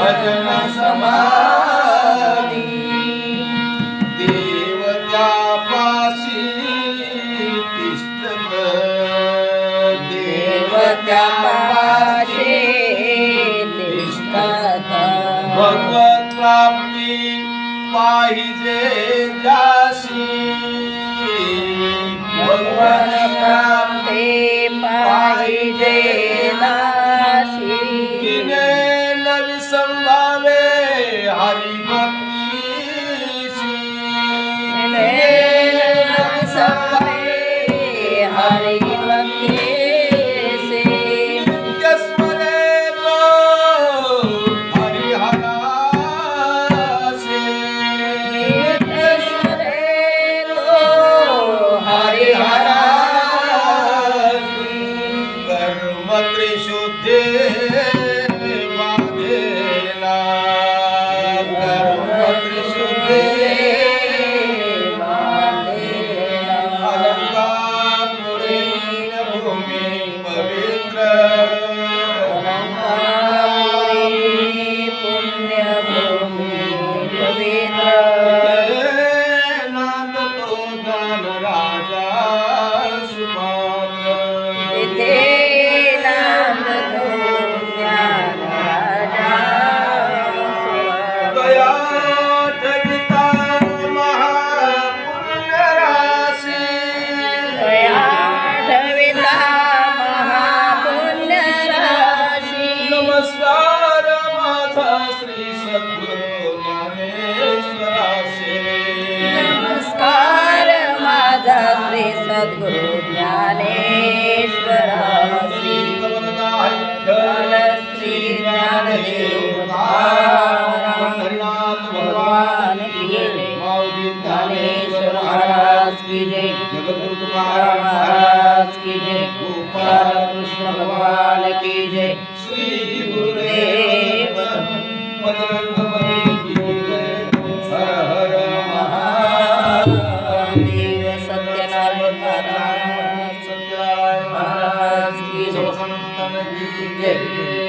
भजन समाधी देवत्या पाशी तिष्ठत देवत्या पाशी तिष्ठत. भगवत प्राप्ती पाहिजे जाशी भगवान प्राप्ती पाहिजे नाशी. नमस्कार माझा श्री सद्गुरु ज्ञानेश्वराशी. नमस्कार माझा श्री सद्गुरु ज्ञानेश्वर श्री ज्ञानदेव भगवान की जय माऊली ज्ञानेश्वर महाराज की जय. जगद्गुरु तुकाराम तुकाराम महाराज की जय. गोपाल कृष्ण भगवान की जय. श्री की जय